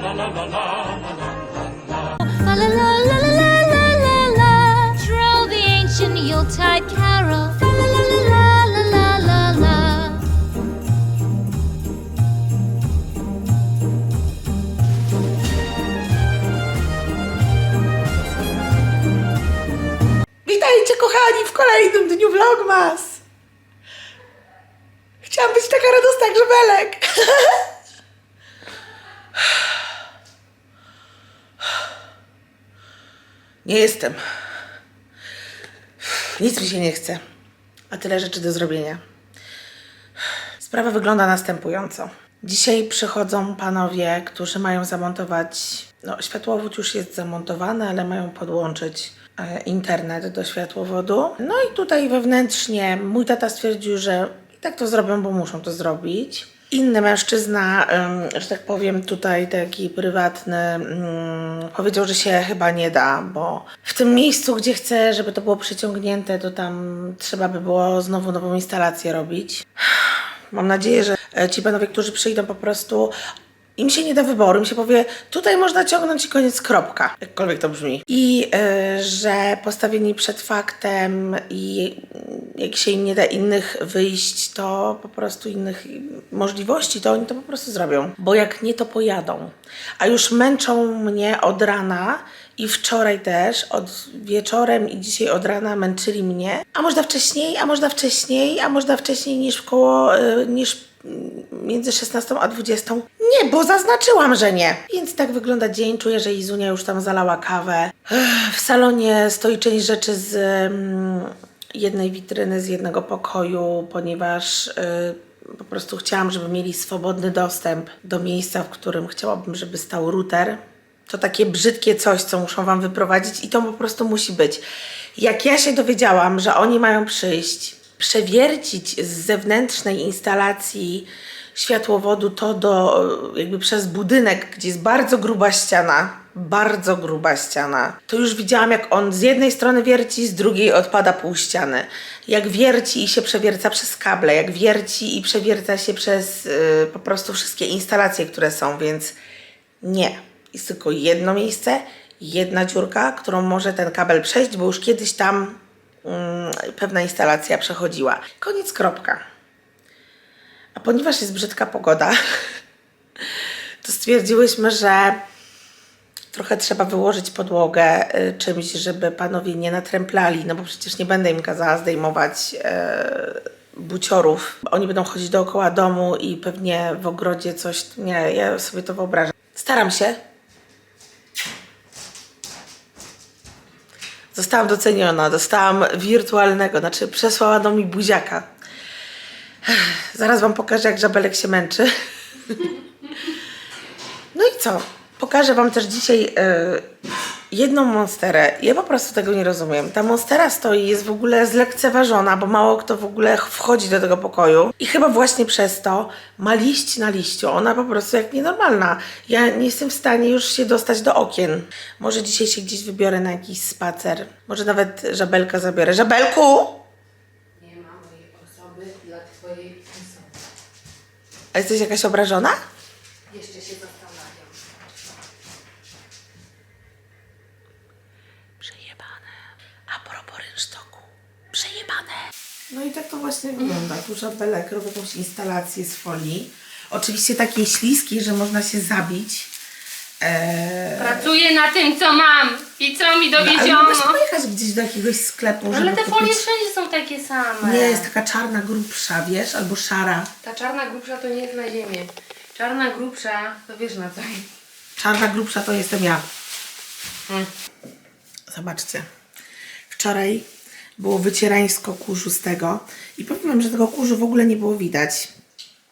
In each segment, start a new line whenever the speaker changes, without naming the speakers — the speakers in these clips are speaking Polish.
La la la la la la.
Witajcie kochani w kolejnym dniu Vlogmas! Chciałam być taka radosna jak żebelek. Nie jestem. Nic mi się nie chce. A tyle rzeczy do zrobienia. Sprawa wygląda następująco. Dzisiaj przychodzą panowie, którzy mają zamontować. No, światłowód już jest zamontowany, ale mają podłączyć e, internet do światłowodu. No i tutaj wewnętrznie mój tata stwierdził, że i tak to zrobią, bo muszą to zrobić. Inny mężczyzna, że tak powiem, tutaj taki prywatny, mm, powiedział, że się chyba nie da, bo w tym miejscu, gdzie chce, żeby to było przyciągnięte, to tam trzeba by było znowu nową instalację robić. Mam nadzieję, że e, ci panowie, którzy przyjdą po prostu, im się nie da wyboru, im się powie, tutaj można ciągnąć i koniec, kropka. Jakkolwiek to brzmi. I e, że postawieni przed faktem i jak się im nie da innych wyjść, to po prostu innych możliwości, to oni to po prostu zrobią. Bo jak nie, to pojadą. A już męczą mnie od rana i wczoraj też, od wieczorem i dzisiaj od rana męczyli mnie. A można wcześniej, a można wcześniej, a można wcześniej niż koło, y, niż między 16 a 20. Nie, bo zaznaczyłam, że nie. Więc tak wygląda dzień. Czuję, że Izunia już tam zalała kawę. W salonie stoi część rzeczy z mm, jednej witryny, z jednego pokoju, ponieważ y, po prostu chciałam, żeby mieli swobodny dostęp do miejsca, w którym chciałabym, żeby stał router. To takie brzydkie coś, co muszą Wam wyprowadzić i to po prostu musi być. Jak ja się dowiedziałam, że oni mają przyjść, przewiercić z zewnętrznej instalacji światłowodu to do, jakby przez budynek, gdzie jest bardzo gruba ściana, bardzo gruba ściana, to już widziałam, jak on z jednej strony wierci, z drugiej odpada pół ściany. Jak wierci i się przewierca przez kable, jak wierci i przewierca się przez y, po prostu wszystkie instalacje, które są, więc nie. Jest tylko jedno miejsce, jedna dziurka, którą może ten kabel przejść, bo już kiedyś tam pewna instalacja przechodziła. Koniec, kropka. A ponieważ jest brzydka pogoda, to stwierdziłyśmy, że trochę trzeba wyłożyć podłogę y, czymś, żeby panowie nie natręplali, no bo przecież nie będę im kazała zdejmować e, buciorów. Oni będą chodzić dookoła domu i pewnie w ogrodzie coś, nie, ja sobie to wyobrażam. Staram się. Zostałam doceniona, dostałam wirtualnego, znaczy przesłała mi buziaka. Zaraz Wam pokażę, jak żabelek się męczy. No i co? Pokażę Wam też dzisiaj e, jedną monsterę. Ja po prostu tego nie rozumiem. Ta monstera stoi, jest w ogóle zlekceważona, bo mało kto w ogóle wchodzi do tego pokoju. I chyba właśnie przez to ma liść na liściu. Ona po prostu jak nienormalna. Ja nie jestem w stanie już się dostać do okien. Może dzisiaj się gdzieś wybiorę na jakiś spacer. Może nawet żabelka zabiorę. Żabelku!
Nie ma mojej osoby dla twojej osoby.
A jesteś jakaś obrażona?
Jeszcze się zastanawiam.
Przejebane. A propos rynsztoku. Przejebane. No i tak to właśnie wygląda. Tu żabelek robi jakąś instalację z folii. Oczywiście takiej śliskiej, że można się zabić. Eee,
Pracuję na tym, co mam i co mi
ale
dowieziono.
możesz pojechać gdzieś do jakiegoś sklepu,
Ale
żeby
te
kupić...
folie wszędzie są takie same.
Nie, jest taka czarna, grubsza, wiesz? Albo szara.
Ta czarna grubsza to nie jest na ziemię. Czarna grubsza to wiesz na co.
Czarna, grubsza to jestem ja.
Hmm.
Zobaczcie. Wczoraj było wycierańsko kurzu z tego i powiem wam, że tego kurzu w ogóle nie było widać.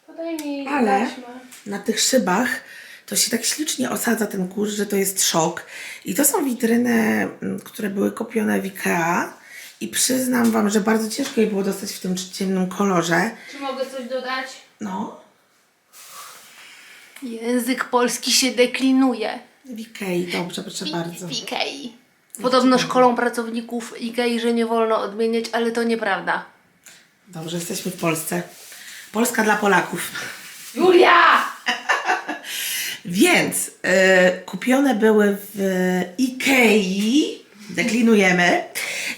Podaj mi
Ale
taśmę.
na tych szybach to się tak ślicznie osadza ten kurz, że to jest szok. I to są witryny, mm, które były kupione w Ikea. I przyznam wam, że bardzo ciężko je było dostać w tym ciemnym kolorze.
Czy mogę coś dodać?
No,
Język polski się deklinuje
w Ikei, dobrze, proszę bardzo.
w Ikei. Podobno szkolą pracowników Ikei, że nie wolno odmieniać, ale to nieprawda.
Dobrze, jesteśmy w Polsce. Polska dla Polaków.
Julia!
Więc e, kupione były w Ikei, deklinujemy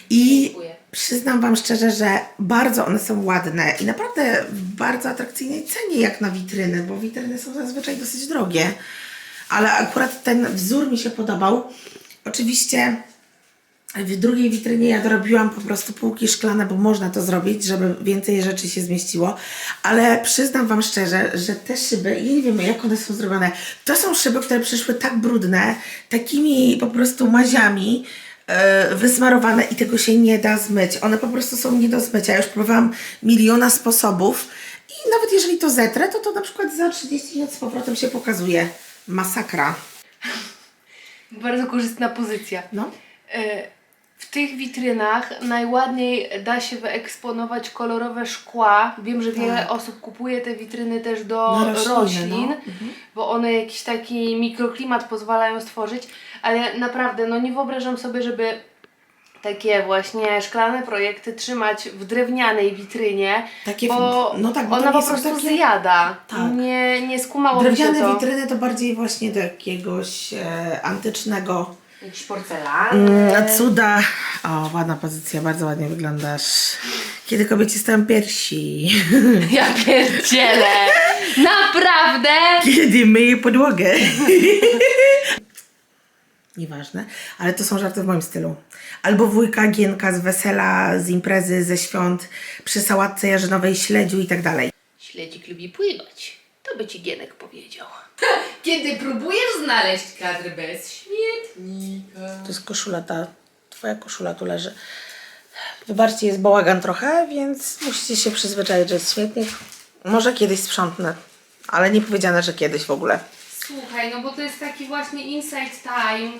i
Dziękuję.
przyznam Wam szczerze, że bardzo one są ładne i naprawdę w bardzo atrakcyjnej cenie jak na witryny, bo witryny są zazwyczaj dosyć drogie. Ale akurat ten wzór mi się podobał. Oczywiście w drugiej witrynie ja dorobiłam po prostu półki szklane, bo można to zrobić, żeby więcej rzeczy się zmieściło. Ale przyznam Wam szczerze, że te szyby, ja nie wiem jak one są zrobione, to są szyby, które przyszły tak brudne, takimi po prostu maziami, e, wysmarowane i tego się nie da zmyć. One po prostu są nie do zmycia. Ja już próbowałam miliona sposobów i nawet jeżeli to zetrę, to to na przykład za 30 minut z powrotem się pokazuje. Masakra.
Bardzo korzystna pozycja.
No.
E, W tych witrynach najładniej da się wyeksponować kolorowe szkła. Wiem, że wiele
Tak.
osób kupuje te witryny też do
rośliny,
roślin,
no.
bo one jakiś taki mikroklimat pozwalają stworzyć, ale naprawdę no nie wyobrażam sobie, żeby takie właśnie szklane projekty trzymać w drewnianej witrynie,
Takie
bo
no tak, bo
ona po prostu
takie-
zjada.
Tak.
Nie, nie skumałoby się
Drewniane
to.
witryny to bardziej właśnie do jakiegoś e, antycznego
Jakiś porcelan.
mm, cuda. O, ładna pozycja, bardzo ładnie wyglądasz. Kiedy kobiecie stają piersi.
Ja pierdzielę! Naprawdę!
Kiedy myję podłogę. Nieważne, ale to są żarty w moim stylu. Albo wujka Gienka z wesela, z imprezy, ze świąt, przy sałatce jarzynowej, śledziu i tak dalej.
Śledzik lubi pływać. To by ci Gienek powiedział.
Kiedy próbujesz znaleźć kadr bez śmietnika.
To jest koszula, ta twoja koszula tu leży. Wybaczcie, jest bałagan trochę, więc musicie się przyzwyczaić, że jest śmietnik. Może kiedyś sprzątnę, ale nie powiedziane, że kiedyś w ogóle.
Słuchaj, no bo to jest taki właśnie inside time,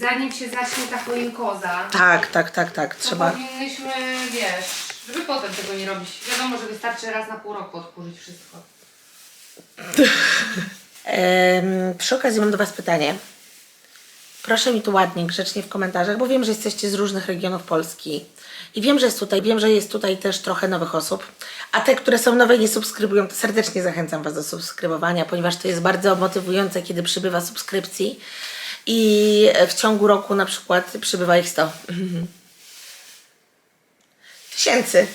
zanim się zacznie ta choinkoza.
Tak, tak, tak, tak,
To
trzeba.
powinnyśmy, wiesz, żeby potem tego nie robić. Wiadomo, że wystarczy raz na pół roku odkurzyć wszystko.
Em, przy okazji mam do Was pytanie. Proszę mi tu ładnie, grzecznie w komentarzach, bo wiem, że jesteście z różnych regionów Polski. I wiem, że jest tutaj, wiem, że jest tutaj też trochę nowych osób. A te, które są nowe i nie subskrybują, to serdecznie zachęcam Was do subskrybowania, ponieważ to jest bardzo motywujące, kiedy przybywa subskrypcji. I w ciągu roku na przykład przybywa ich 100. Tysięcy.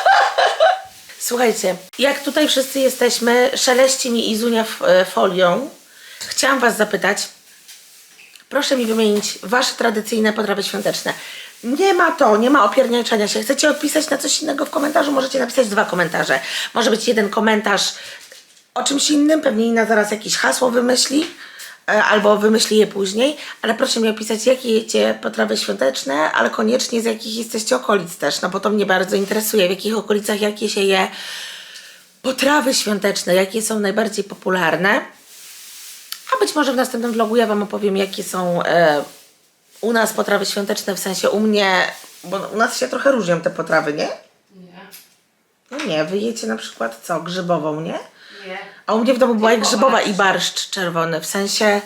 Słuchajcie, jak tutaj wszyscy jesteśmy, szeleści mi Izunia e, folią, chciałam Was zapytać, proszę mi wymienić Wasze tradycyjne potrawy świąteczne. Nie ma to, nie ma opierniczania się. Chcecie odpisać na coś innego w komentarzu? Możecie napisać dwa komentarze. Może być jeden komentarz o czymś innym, pewnie Ina zaraz jakieś hasło wymyśli, e, albo wymyśli je później, ale proszę mi opisać, jakie jecie potrawy świąteczne, ale koniecznie z jakich jesteście okolic też, no bo to mnie bardzo interesuje, w jakich okolicach jakie się je potrawy świąteczne, jakie są najbardziej popularne. A być może w następnym vlogu ja Wam opowiem, jakie są e, u nas potrawy świąteczne, w sensie u mnie, bo u nas się trochę różnią te potrawy, nie?
Nie.
No nie, wy jecie na przykład co, grzybową, nie?
Nie.
A u mnie w domu była i
Tylko
grzybowa
barszcz.
i barszcz czerwony, w sensie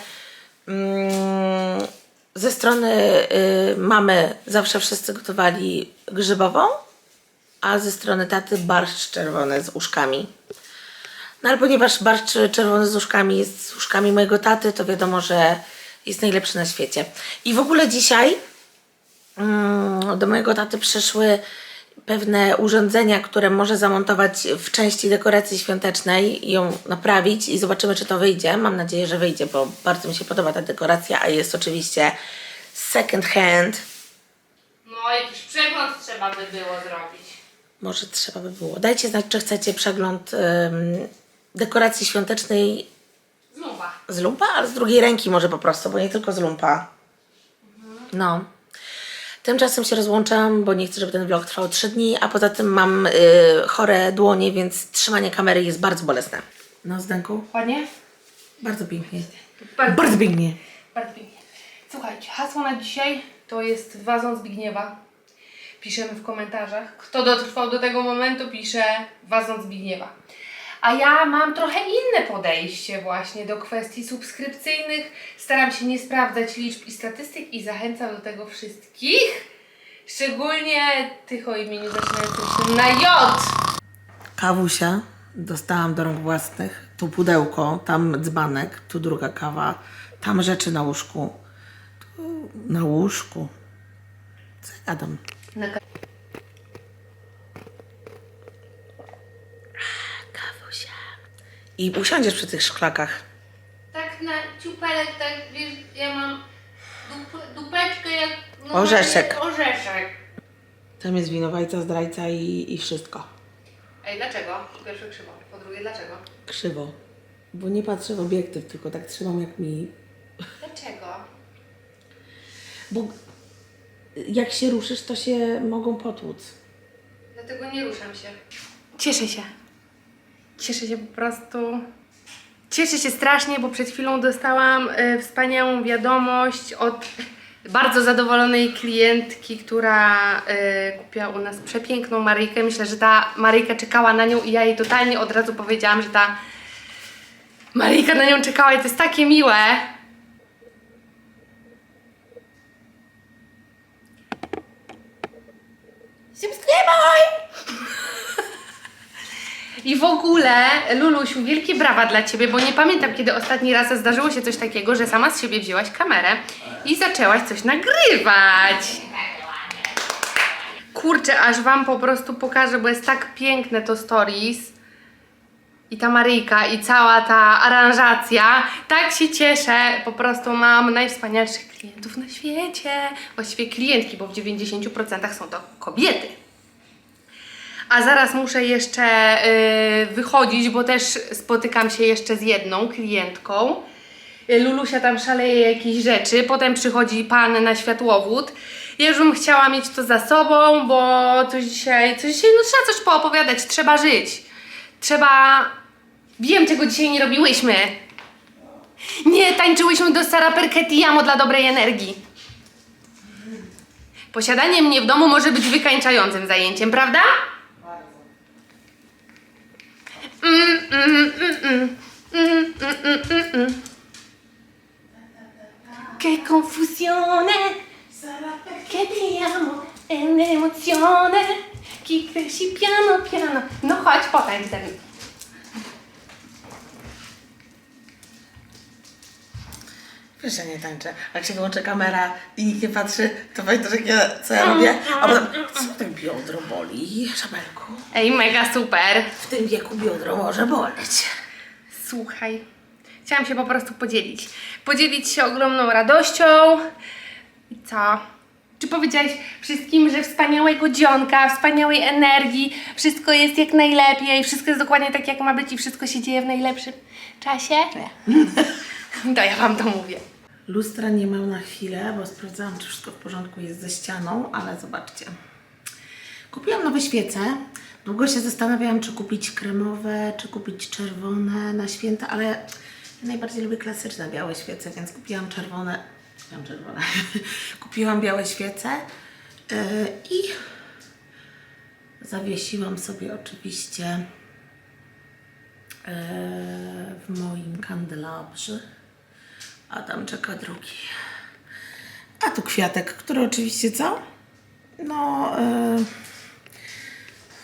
mm, ze strony y, mamy zawsze wszyscy gotowali grzybową, a ze strony taty barszcz czerwony z uszkami. No ale ponieważ barszcz czerwony z uszkami jest z uszkami mojego taty, to wiadomo, że jest najlepszy na świecie. I w ogóle dzisiaj mm, do mojego taty przyszły pewne urządzenia, które może zamontować w części dekoracji świątecznej i ją naprawić i zobaczymy, czy to wyjdzie. Mam nadzieję, że wyjdzie, bo bardzo mi się podoba ta dekoracja, a jest oczywiście second hand.
No, jakiś przegląd trzeba by było zrobić.
Może trzeba by było. Dajcie znać, czy chcecie przegląd ym, dekoracji świątecznej
Znuba.
z lumpa, ale z drugiej ręki może po prostu, bo nie tylko z lumpa. No. Tymczasem się rozłączam, bo nie chcę, żeby ten vlog trwał 3 dni, a poza tym mam y, chore dłonie, więc trzymanie kamery jest bardzo bolesne. No, Zdenku?
Ładnie?
Bardzo pięknie.
Bardzo,
Bardzo pięknie.
bardzo pięknie. Słuchajcie, hasło na dzisiaj to jest wazon Zbigniewa. Piszemy w komentarzach. Kto dotrwał do tego momentu, pisze wazon Zbigniewa. A ja mam trochę inne podejście właśnie do kwestii subskrypcyjnych. Staram się nie sprawdzać liczb i statystyk i zachęcam do tego wszystkich. Szczególnie tych o imieniu zaczynającym się na J.
Kawusia. dostałam do rąk własnych. Tu pudełko, tam dzbanek, tu druga kawa, tam rzeczy na łóżku. Tu na łóżku. Co ja gadam?
Na ka-
I usiądziesz przy tych szklakach.
tak na ciupelek, tak wiesz, ja mam dup, dupeczkę jak... no,
Orzeszek.
Orzeszek.
Tam jest winowajca, zdrajca i, i wszystko.
Ej, dlaczego? Po pierwsze krzywo, po drugie dlaczego?
Krzywo. Bo nie patrzę w obiektyw, tylko tak trzymam jak mi...
Dlaczego?
Bo jak się ruszysz, to się mogą potłuc.
Dlatego nie ruszam się. Cieszę się. Cieszę się po prostu. Cieszę się strasznie, bo przed chwilą dostałam e, wspaniałą wiadomość od bardzo zadowolonej klientki, która e, kupiła u nas przepiękną Maryjkę. Myślę, że ta Maryjka czekała na nią i ja jej totalnie od razu powiedziałam, że ta Maryjka na nią czekała i to jest takie miłe. Subskrybuj! I w ogóle, Lulusiu, wielkie brawa dla Ciebie, bo nie pamiętam, kiedy ostatni raz zdarzyło się coś takiego, że sama z siebie wzięłaś kamerę i zaczęłaś coś nagrywać. Kurczę, aż Wam po prostu pokażę, bo jest tak piękne to stories. I ta Maryjka, i cała ta aranżacja. Tak się cieszę. Po prostu mam najwspanialszych klientów na świecie. Właściwie klientki, bo w 90% są to kobiety. A zaraz muszę jeszcze y, wychodzić, bo też spotykam się jeszcze z jedną klientką. Y, Lulusia tam szaleje jakieś rzeczy, potem przychodzi pan na światłowód. Ja już bym chciała mieć to za sobą, bo coś dzisiaj, coś dzisiaj, no trzeba coś poopowiadać, trzeba żyć. Trzeba... Wiem, czego dzisiaj nie robiłyśmy. Nie tańczyłyśmy do Sara Perketiamo dla dobrej energii. Posiadanie mnie w domu może być wykańczającym zajęciem, prawda? Che confusione, che ti amo, è un'emozione, chi cresci piano piano. No chodź, potańcz.
Wiesz, że nie tańczę. Jak się wyłączy kamera i nikt nie patrzy, to pamiętasz, jak ja, co ja robię? A potem, co tak biodro boli, szabelku?
Ej, mega super.
W tym wieku biodro może boleć.
Słuchaj, chciałam się po prostu podzielić. Podzielić się ogromną radością. I co? Czy powiedziałeś wszystkim, że wspaniałego dzionka, wspaniałej energii, wszystko jest jak najlepiej, wszystko jest dokładnie tak, jak ma być i wszystko się dzieje w najlepszym czasie? Nie. To ja wam to mówię.
Lustra nie mam na chwilę, bo sprawdzałam, czy wszystko w porządku jest ze ścianą, ale zobaczcie. Kupiłam nowe świece. Długo się zastanawiałam, czy kupić kremowe, czy kupić czerwone na święta, ale ja najbardziej lubię klasyczne białe świece, więc kupiłam czerwone. Kupiłam czerwone. kupiłam białe świece yy, i zawiesiłam sobie oczywiście yy, w moim kandelabrze. A tam czeka drugi. A tu kwiatek, który oczywiście co? No, yy,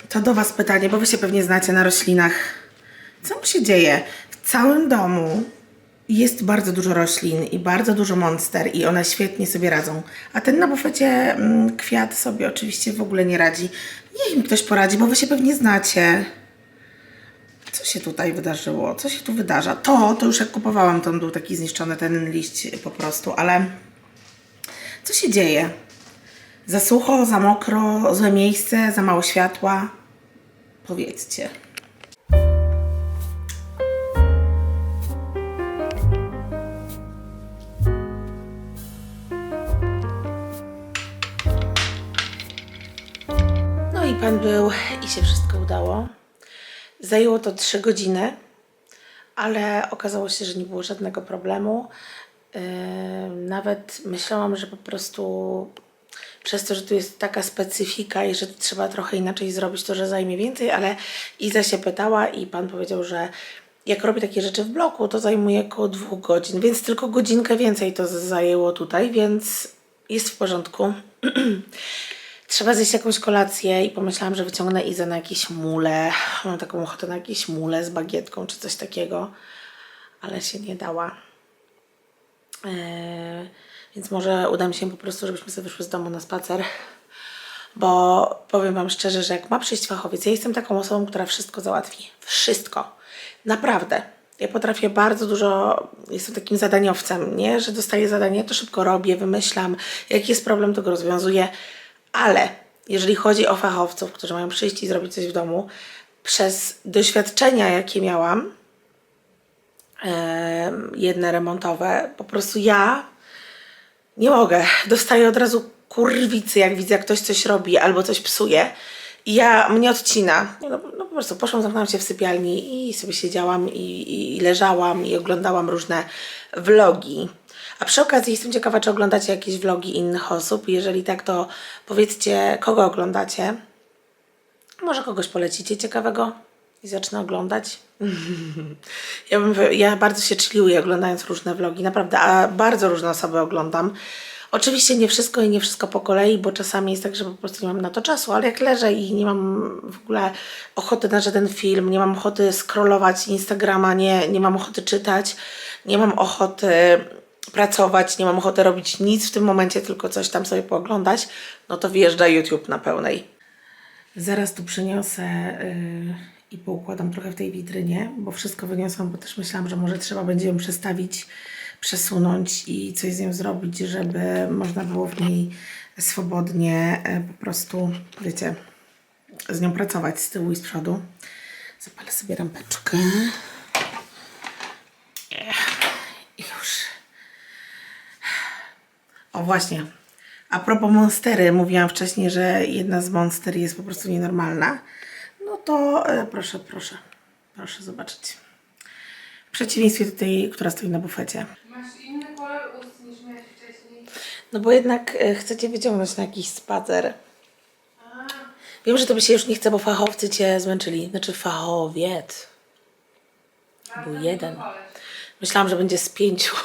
to do Was pytanie, bo Wy się pewnie znacie na roślinach. Co mu się dzieje? W całym domu jest bardzo dużo roślin i bardzo dużo monster i one świetnie sobie radzą. A ten na bufecie mm, kwiat sobie oczywiście w ogóle nie radzi. Niech mi ktoś poradzi, bo Wy się pewnie znacie. Co się tutaj wydarzyło? Co się tu wydarza? To, to już jak kupowałam, to był taki zniszczony ten liść po prostu, ale co się dzieje? Za sucho, za mokro, złe miejsce, za mało światła? Powiedzcie. No i pan był i się wszystko udało. Zajęło to 3 godziny, ale okazało się, że nie było żadnego problemu. Yy, nawet myślałam, że po prostu przez to, że tu jest taka specyfika i że trzeba trochę inaczej zrobić, to że zajmie więcej, ale Iza się pytała i pan powiedział, że jak robi takie rzeczy w bloku, to zajmuje około dwóch godzin, więc tylko godzinkę więcej to zajęło tutaj, więc jest w porządku. Trzeba zjeść jakąś kolację i pomyślałam, że wyciągnę Izę na jakieś mule. Mam taką ochotę na jakieś mule z bagietką czy coś takiego, ale się nie dała. Eee, więc może uda mi się po prostu, żebyśmy sobie wyszły z domu na spacer. Bo powiem Wam szczerze, że jak ma przyjść fachowiec, ja jestem taką osobą, która wszystko załatwi. Wszystko. Naprawdę. Ja potrafię bardzo dużo, jestem takim zadaniowcem, nie? Że dostaję zadanie, to szybko robię, wymyślam. Jaki jest problem, to go rozwiązuję. Ale jeżeli chodzi o fachowców, którzy mają przyjść i zrobić coś w domu, przez doświadczenia, jakie miałam, jedne remontowe, po prostu ja nie mogę. Dostaję od razu kurwicy, jak widzę, jak ktoś coś robi albo coś psuje. I ja mnie odcina. No, no po prostu poszłam, zamknęłam się w sypialni i sobie siedziałam i, i leżałam i oglądałam różne vlogi. A przy okazji jestem ciekawa, czy oglądacie jakieś vlogi innych osób. Jeżeli tak, to powiedzcie, kogo oglądacie. Może kogoś polecicie ciekawego i zacznę oglądać. Ja, bym, ja bardzo się chilluję oglądając różne vlogi, naprawdę, a bardzo różne osoby oglądam. Oczywiście nie wszystko i nie wszystko po kolei, bo czasami jest tak, że po prostu nie mam na to czasu, ale jak leżę i nie mam w ogóle ochoty na żaden film, nie mam ochoty scrollować Instagrama, nie, nie mam ochoty czytać, nie mam ochoty pracować, nie mam ochoty robić nic w tym momencie, tylko coś tam sobie pooglądać, no to wjeżdża YouTube na pełnej. Zaraz tu przyniosę yy, i poukładam trochę w tej witrynie, bo wszystko wyniosłam, bo też myślałam, że może trzeba będzie ją przestawić, przesunąć i coś z nią zrobić, żeby można było w niej swobodnie e, po prostu, wiecie, z nią pracować z tyłu i z przodu. Zapalę sobie lampeczkę. Ech, I już. O właśnie. A propos monstery, mówiłam wcześniej, że jedna z monster jest po prostu nienormalna. No to e, proszę, proszę, proszę zobaczyć. W przeciwieństwie do tej, która stoi na bufecie.
Masz inny kolor ust niż miałeś wcześniej.
No bo jednak e, chcecie wyciągnąć na jakiś spacer. Wiem, że to by się już nie chce, bo fachowcy cię zmęczyli. Znaczy fachowiec. Był jeden. Myślałam, że będzie z pięciu.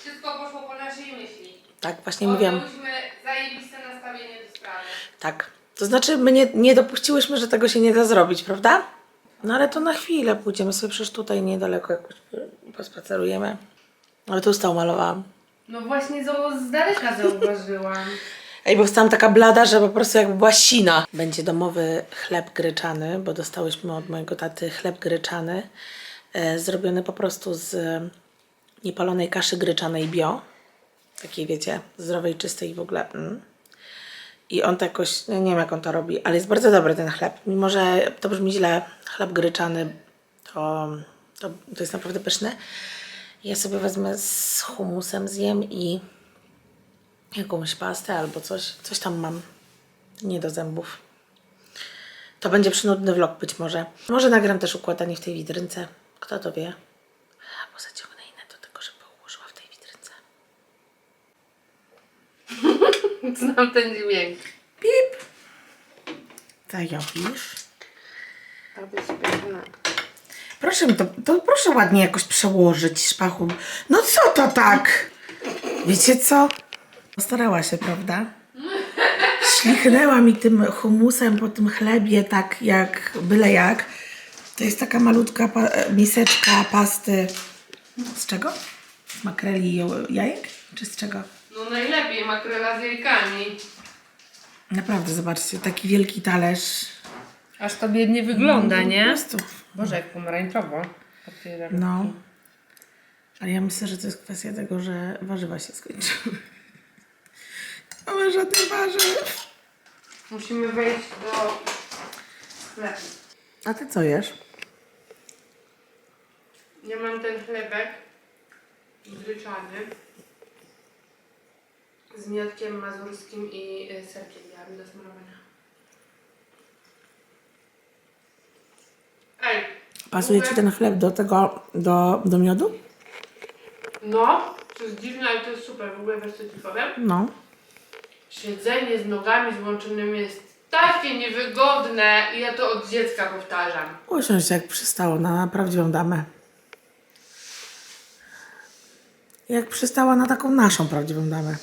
Wszystko poszło po naszej myśli.
Tak, właśnie mówiłam.
Odbyłyśmy zajebiste nastawienie do sprawy.
Tak. To znaczy, my nie, nie dopuściłyśmy, że tego się nie da zrobić, prawda? No ale to na chwilę pójdziemy sobie przecież tutaj niedaleko jakoś pospacerujemy. Ale tu stał malowałam.
No właśnie z, z daleka zauważyłam.
Ej, bo stałam taka blada, że po prostu jakby była sina. Będzie domowy chleb gryczany, bo dostałyśmy od mojego taty chleb gryczany. E, zrobiony po prostu z niepalonej kaszy gryczanej bio. Takiej wiecie, zdrowej, czystej w ogóle. Mm. I on to jakoś, no nie wiem jak on to robi, ale jest bardzo dobry ten chleb. Mimo, że to brzmi źle, chleb gryczany to, to, to jest naprawdę pyszny. Ja sobie wezmę z humusem zjem i jakąś pastę albo coś, coś tam mam. Nie do zębów. To będzie przynudny vlog być może. Może nagram też układanie w tej widrynce. Kto to wie? Albo zaciągnę inne do tego, żeby ułożyła w tej widrynce.
Znam ten dźwięk.
Pip! Zajowisz.
Aby śpiewna.
Proszę mi to, to proszę ładnie jakoś przełożyć szpachu. No co to tak? Wiecie co? Postarała się, prawda? Ślichnęła mi tym humusem po tym chlebie tak jak byle jak. To jest taka malutka pa- e, miseczka pasty. Z czego? Z makreli i jajek? Czy z czego?
No najlepiej makrela z jajkami.
Naprawdę, zobaczcie, taki wielki talerz.
Aż to biednie wygląda,
Po
nie?
prostu.
Boże, jak pomarańczowo.
No. Ale ja myślę, że to jest kwestia tego, że warzywa się skończyły. Nie ma żadnych warzyw.
Musimy wejść do sklepu.
A ty co jesz?
Ja mam ten chlebek gryczany z miodkiem mazurskim i y, serkiem białym do smarowania. Ej,
Pasuje ci ten chleb do tego, do, do miodu?
no, to jest dziwne, ale to jest super. W ogóle wiesz co ci powiem?
No.
Siedzenie z nogami złączonymi jest takie niewygodne i ja to od dziecka powtarzam.
Usiądź jak przystało na prawdziwą damę. Jak przystała na taką naszą prawdziwą damę.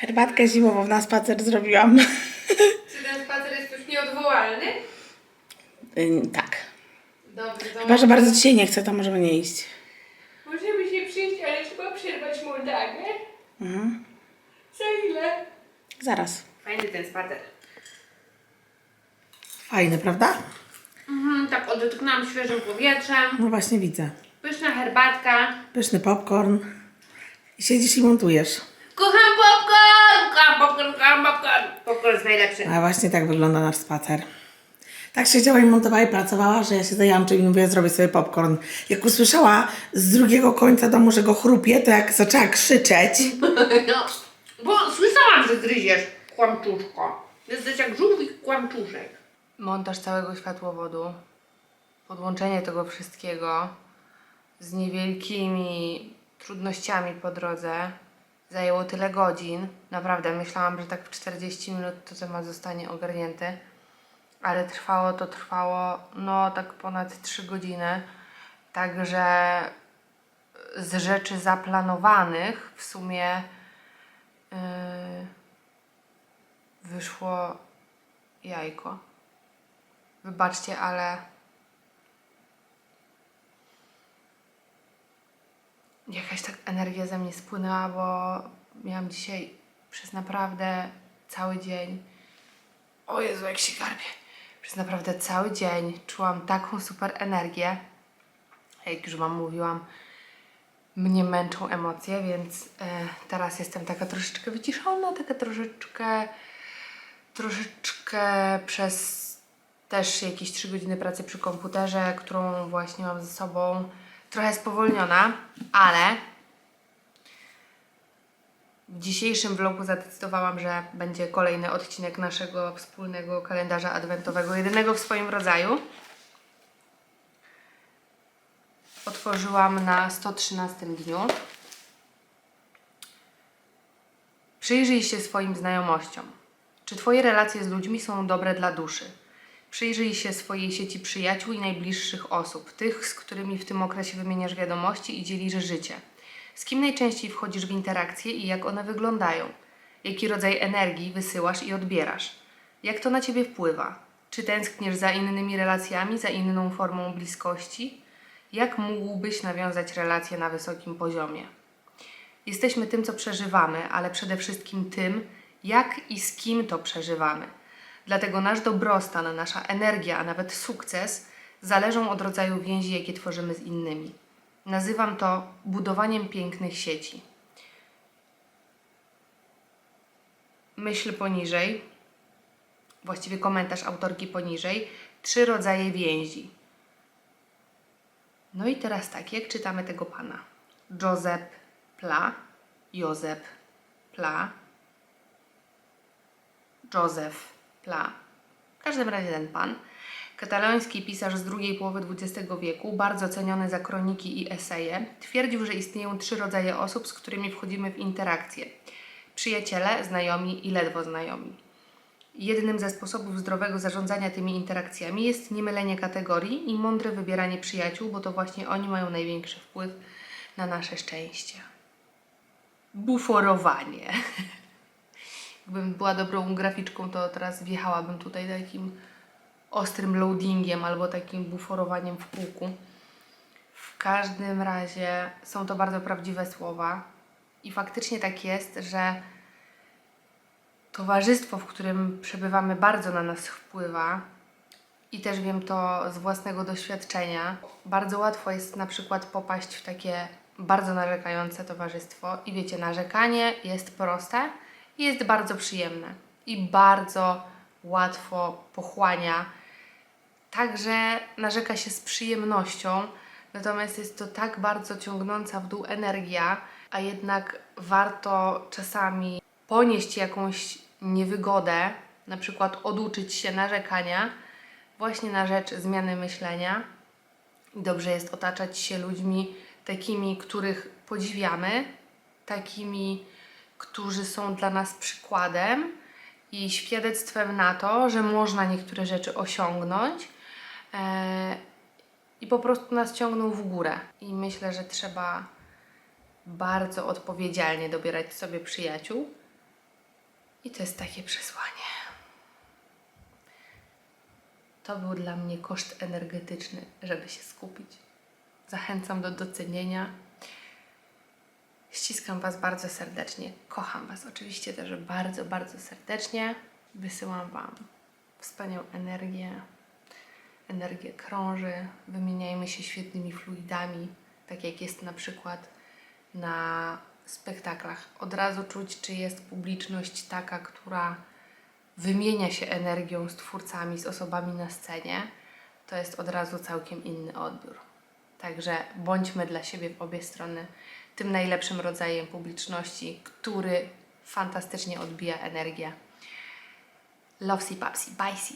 Herbatkę zimową na spacer zrobiłam.
Czy ten spacer jest już nieodwołalny?
tak.
Dobrze, to
Chyba, że bardzo dzisiaj nie chcę, to możemy nie iść.
możemy się przyjść, ale trzeba przerwać Moldawę.
Mhm.
Za ile?
Zaraz.
Fajny ten spacer.
Fajny, prawda?
Mhm, tak odetchnęłam świeżym powietrzem.
No właśnie widzę.
Pyszna herbatka.
Pyszny popcorn. I siedzisz i montujesz.
Kocham popcorn! Kocham popcorn, kocham popcorn. Popcorn jest najlepszy.
A właśnie tak wygląda nasz spacer. Tak siedziała i montowała i pracowała, że ja się zajęłam czym i mówię, zrobię sobie popcorn. Jak usłyszała z drugiego końca domu, że go chrupie, to jak zaczęła krzyczeć.
No, bo słyszałam, że gryziesz kłamczuszko. Jesteś jak żółw i kłamczuszek. Montaż całego światłowodu, podłączenie tego wszystkiego z niewielkimi trudnościami po drodze zajęło tyle godzin. Naprawdę myślałam, że tak w 40 minut to temat zostanie ogarnięty. Ale trwało to, trwało no tak ponad 3 godziny. Także z rzeczy zaplanowanych w sumie yy, wyszło jajko. Wybaczcie, ale jakaś tak energia ze mnie spłynęła, bo miałam dzisiaj przez naprawdę cały dzień. O Jezu, jak się garbię. Przez naprawdę cały dzień czułam taką super energię. Jak już Wam mówiłam, mnie męczą emocje, więc e, teraz jestem taka troszeczkę wyciszona, taka troszeczkę, troszeczkę przez też jakieś 3 godziny pracy przy komputerze, którą właśnie mam ze sobą, trochę spowolniona, ale w dzisiejszym vlogu zadecydowałam, że będzie kolejny odcinek naszego wspólnego kalendarza adwentowego, jedynego w swoim rodzaju. Otworzyłam na 113 dniu. Przyjrzyj się swoim znajomościom. Czy Twoje relacje z ludźmi są dobre dla duszy? Przyjrzyj się swojej sieci przyjaciół i najbliższych osób, tych, z którymi w tym okresie wymieniasz wiadomości i dzielisz życie. Z kim najczęściej wchodzisz w interakcje i jak one wyglądają? Jaki rodzaj energii wysyłasz i odbierasz? Jak to na Ciebie wpływa? Czy tęskniesz za innymi relacjami, za inną formą bliskości? Jak mógłbyś nawiązać relacje na wysokim poziomie? Jesteśmy tym, co przeżywamy, ale przede wszystkim tym, jak i z kim to przeżywamy. Dlatego nasz dobrostan, nasza energia, a nawet sukces zależą od rodzaju więzi, jakie tworzymy z innymi. Nazywam to budowaniem pięknych sieci. Myśl poniżej, właściwie komentarz autorki poniżej, trzy rodzaje więzi. No i teraz tak, jak czytamy tego pana? Josep Pla, Józef Pla, Józef Pla. W każdym razie ten pan, kataloński pisarz z drugiej połowy XX wieku, bardzo ceniony za kroniki i eseje, twierdził, że istnieją trzy rodzaje osób, z którymi wchodzimy w interakcje. Przyjaciele, znajomi i ledwo znajomi. Jednym ze sposobów zdrowego zarządzania tymi interakcjami jest niemylenie kategorii i mądre wybieranie przyjaciół, bo to właśnie oni mają największy wpływ na nasze szczęście. Buforowanie. Jakbym była dobrą graficzką, to teraz wjechałabym tutaj takim ostrym loadingiem albo takim buforowaniem w kółku. W każdym razie są to bardzo prawdziwe słowa i faktycznie tak jest, że towarzystwo, w którym przebywamy, bardzo na nas wpływa. I też wiem to z własnego doświadczenia. Bardzo łatwo jest na przykład popaść w takie bardzo narzekające towarzystwo. I wiecie, narzekanie jest proste jest bardzo przyjemne. I bardzo łatwo pochłania. Także narzeka się z przyjemnością, natomiast jest to tak bardzo ciągnąca w dół energia, a jednak warto czasami ponieść jakąś niewygodę, na przykład oduczyć się narzekania, właśnie na rzecz zmiany myślenia. Dobrze jest otaczać się ludźmi takimi, których podziwiamy, takimi, którzy są dla nas przykładem i świadectwem na to, że można niektóre rzeczy osiągnąć e, i po prostu nas ciągną w górę. I myślę, że trzeba bardzo odpowiedzialnie dobierać sobie przyjaciół I to jest takie przesłanie. To był dla mnie koszt energetyczny, żeby się skupić. Zachęcam do docenienia. Ściskam Was bardzo serdecznie. Kocham Was oczywiście też bardzo, bardzo serdecznie. Wysyłam Wam wspaniałą energię. Energię krąży. Wymieniajmy się świetnymi fluidami, tak jak jest na przykład na spektaklach. Od razu czuć, czy jest publiczność taka, która wymienia się energią z twórcami, z osobami na scenie. To jest od razu całkiem inny odbiór. Także bądźmy dla siebie w obie strony tym najlepszym rodzajem publiczności, który fantastycznie odbija energię. Love si papsi, bye si.